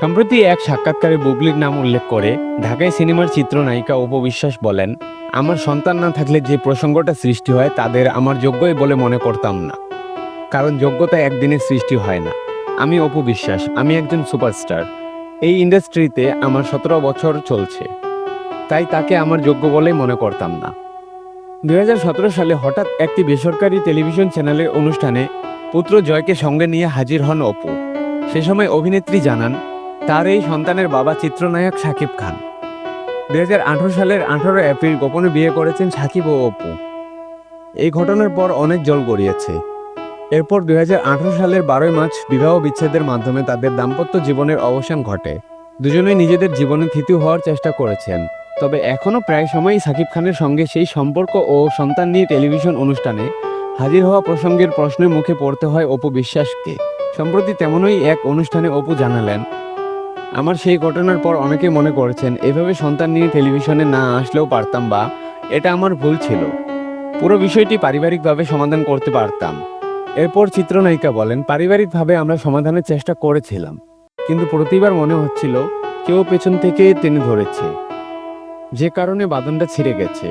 সম্প্রতি এক সাক্ষাৎকারে বুবলির নাম উল্লেখ করে ঢাকায় সিনেমার চিত্রনায়িকা উপবিশ্বাস বলেন, আমার সন্তান না থাকলে যে প্রসঙ্গটা সৃষ্টি হয় তাদের আমার যোগ্যই বলে মনে করতাম না। কারণ যোগ্যতা একদিনে সৃষ্টি হয় না। আমি অপু বিশ্বাস, আমি একজন সুপারস্টার। এই ইন্ডাস্ট্রিতে আমার সতেরো বছর চলছে। তাই তাকে আমার যোগ্য বলেই মনে করতাম না। দু হাজার সতেরো সালে হঠাৎ একটি বেসরকারি টেলিভিশন চ্যানেলের অনুষ্ঠানে পুত্র জয়কে সঙ্গে নিয়ে হাজির হন অপু। সে সময় অভিনেত্রী জানান তার এই সন্তানের বাবা চিত্রনায়ক সাকিব খান। দুই হাজার আঠারো সালের আঠারো এপ্রিল গোপনে বিয়ে করেছেন সাকিব ও অপু। এই ঘটনার পর অনেক জল গড়িয়েছে। এরপর দু দুই সালের বারোই মার্চ বিবাহ বিচ্ছেদের মাধ্যমে তাদের দাম্পত্য জীবনের অবসান ঘটে। দুজনেই নিজেদের জীবনে থিতু হওয়ার চেষ্টা করেছেন। তবে এখনও প্রায় সময়ই সাকিব খানের সঙ্গে সেই সম্পর্ক ও সন্তান নিয়ে টেলিভিশন অনুষ্ঠানে হাজির হওয়া প্রসঙ্গের প্রশ্নের মুখে পড়তে হয় অপু বিশ্বাসকে। সম্প্রতি তেমনই এক অনুষ্ঠানে অপু জানালেন আমার সেই ঘটনার পর অনেকে মনে করেছেন, এভাবে সন্তান নিয়ে টেলিভিশনে না আসলেও পারতাম বা এটা আমার ভুল ছিল। পুরো বিষয়টি পারিবারিকভাবে সমাধান করতে পারতাম। এরপর চিত্রনায়িকা বলেন, পারিবারিকভাবে আমরা সমাধানের চেষ্টা করেছিলাম, কিন্তু প্রতিবার মনে হচ্ছিল কেউ পেছন থেকে টেনে ধরেছে। যে কারণে বাঁধনটা ছিঁড়ে গেছে।